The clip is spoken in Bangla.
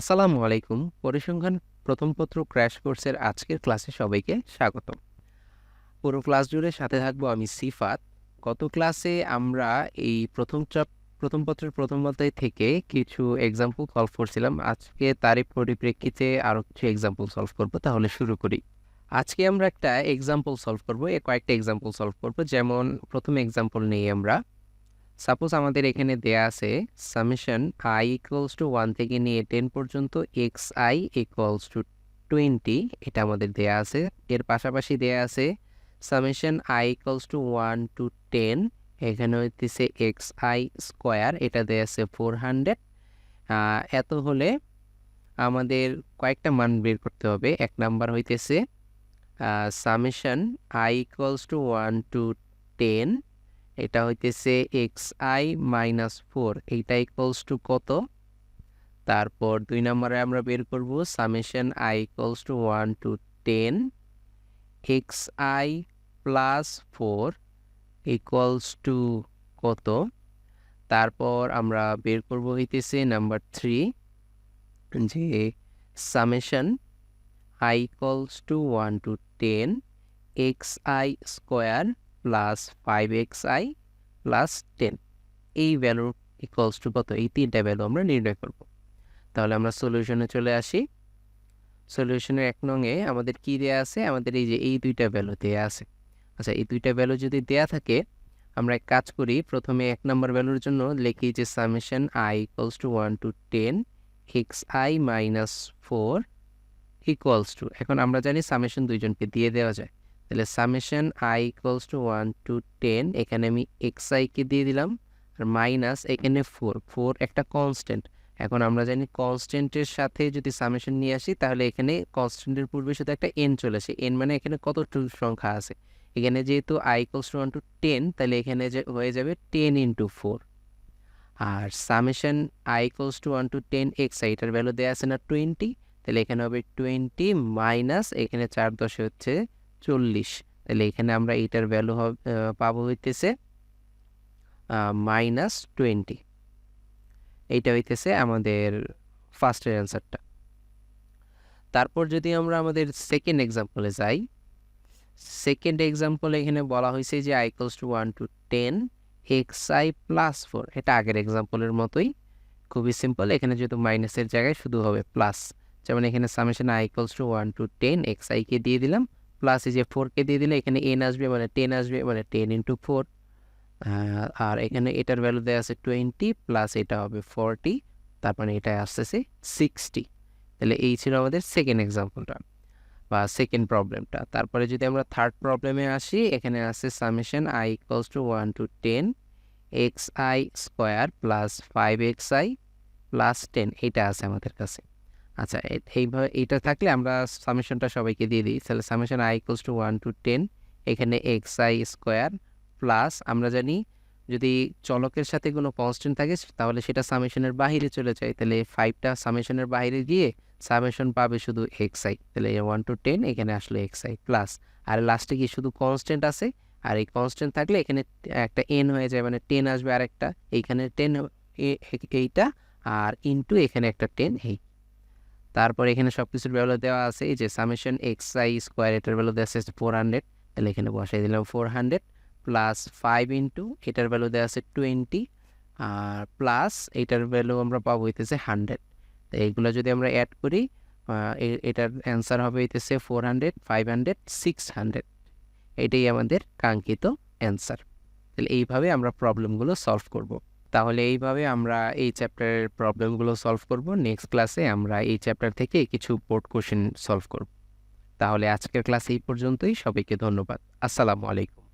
আসসালামু আলাইকুম। পরিসংখ্যান প্রথম পত্র ক্র্যাশ কোর্সের আজকের ক্লাসে সবাইকে স্বাগত পুরো ক্লাস জুড়ে সাথে থাকব আমি সিফাত। গত ক্লাসে আমরা এই প্রথম চাপ, প্রথম পত্রের প্রথম অধ্যায় থেকে কিছু এক্সাম্পল সলভ করছিলাম। আজকে তারই পরিপ্রেক্ষিতে আরও কিছু এক্সাম্পল সলভ করব। তাহলে শুরু করি। আজকে আমরা একটা এক্সাম্পল সলভ করব। কয়েকটা এক্সাম্পল সলভ করব। যেমন প্রথম এক্সাম্পল নেই আমরা সাপোজ আমাদের এখানে দেয়া আছে summation I equals to one থেকে নিয়ে টেন পর্যন্ত x I equals to twenty এটা আমাদের দেয়া আছে। এর পাশাপাশি দেয়া আছে summation I equals to one to ten এখানে হইতেছে এক্স আই স্কোয়ার এটা দেয়া আছে ফোর হান্ড্রেড এত হলে আমাদের কয়েকটা মান বের করতে হবে। এক নাম্বার হইতেছে summation I equals to one to ten এটা হইতেছে এক্স আই মাইনাস ফোর এইটা ইকুয়ালস টু কত? তারপর দুই নম্বরে আমরা বের করব summation I equals to one to ten x I plus four equals to কত? তারপর আমরা বের করব হইতেছে নাম্বার থ্রি যে summation I equals to one to ten x I square plus five x I plus ten এই ভ্যালু ইকুয়ালস টু কত? এই তিনটা ভ্যালু আমরা নির্ণয় করব। তাহলে আমরা সলিউশনে চলে আসি। সলিউশনের এক নঙে আমাদের কি দেয়া আছে? আমাদের এই যে এই দুইটা ভ্যালু দেয়া আছে। আচ্ছা এই দুইটা ভ্যালু যদি দেয়া থাকে, আমরা এক কাজ করি, প্রথমে এক নম্বর ভ্যালুর জন্য লিখি যে summation I equals to one to ten x I minus four equals to এখন আমরা জানি সামেশন দুইজনকে দিয়ে দেওয়া যায়। তাহলে summation I equals to one to ten এখানে আমি এক্স আইকে দিয়ে দিলাম, আর মাইনাস এখানে ফোর ফোর একটা কনস্ট্যান্ট এখন আমরা জানি কনস্ট্যান্টের সাথে যদি সামেশন নিয়ে আসি, তাহলে এখানে কনস্ট্যান্টের পূর্বে শুধু একটা এন চলে আসে। এন মানে এখানে কত সংখ্যা আছে? এখানে যেহেতু I equals to one to ten তাহলে এখানে যে হয়ে যাবে ten into four R summation I equals to one to ten x I এটার ভ্যালু দেওয়া আছে না টোয়েন্টি তাহলে এখানে হবে টোয়েন্টি মাইনাস এখানে চার দশে হচ্ছে চল্লিশ। তাহলে এখানে আমরা এইটার ভ্যালু পাবো হইতেছে মাইনাস টোয়েন্টি এইটা হইতেছে আমাদের ফার্স্টের অ্যান্সারটা তারপর যদি আমরা আমাদের সেকেন্ড এক্সাম্পলে যাই সেকেন্ড এক্সাম্পল এখানে বলা হয়েছে যে equals to one to ten x I plus four এটা আগের এক্সাম্পলের মতোই, খুবই সিম্পল এখানে যেহেতু মাইনাসের জায়গায় শুধু হবে প্লাস যেমন এখানে summation equals to one to ten x আইকে দিয়ে দিলাম প্লাস এই যে ফোরকে দিয়ে দিলে এখানে এন আসবে মানে টেন আসবে মানে টেন ইন্টু ফোর আর এখানে এটার ভ্যালু দেওয়া আছে টোয়েন্টি প্লাস এটা হবে ফোরটি তারপরে মানে এটা আসতেছে সিক্সটি তাহলে এই ছিল আমাদের সেকেন্ড এক্সাম্পলটা বা সেকেন্ড প্রবলেমটা তারপরে যদি আমরা থার্ড প্রবলেমে আসি, এখানে আছে summation I equals to one to ten x I square plus five x I plus ten এটা আছে আমাদের কাছে। আচ্ছা এইভাবে এইটা থাকলে আমরা সামেশনটা সবাইকে দিয়ে দিই। তাহলে summation I equals to one to ten এখানে এক্স আই স্কোয়ার প্লাস আমরা জানি যদি চলকের সাথে কোনো কনস্ট্যান্ট থাকে, তাহলে সেটা সামেশনের বাহিরে চলে যায়। তাহলে ফাইভটা সামেশনের বাইরে গিয়ে সামেশন পাবে শুধু এক্স আই তাহলে ওয়ান টু টেন এখানে আসলে এক্স আই প্লাস আর লাস্টে গিয়ে শুধু কনস্ট্যান্ট আছে, আর এই কনস্ট্যান্ট থাকলে এখানে একটা এন হয়ে যায় মানে টেন আসবে আর একটা এইখানে টেন এইটা, আর ইনটু এখানে একটা টেন এই তারপর এখানে সব কিছুর ভ্যালু দেওয়া আছে, এই যে সামেশন এক্স আই স্কোয়ার এটার ভ্যালু দেওয়া আছে ফোর হান্ড্রেড তাহলে এখানে বসাই দিলাম four hundred plus five into এটার ভ্যালু দেওয়া আছে টোয়েন্টি আর প্লাস এটার ভ্যালু আমরা পাবো হইতেছে হান্ড্রেড তো এইগুলো যদি আমরা অ্যাড করি এটার অ্যান্সার হবে হইতেছে four hundred five hundred six hundred এটাই আমাদের কাঙ্ক্ষিত অ্যান্সার তাহলে এইভাবে আমরা প্রবলেমগুলো সলভ করব। তাহলে এইভাবে আমরা এই চ্যাপ্টারের প্রবলেমগুলো সলভ করব। নেক্সট ক্লাসে আমরা এই চ্যাপ্টার থেকে কিছু বোর্ড কোশ্চেন সলভ করব। তাহলে আজকের ক্লাস এই পর্যন্তই। সবাইকে ধন্যবাদ। আসসালামু আলাইকুম।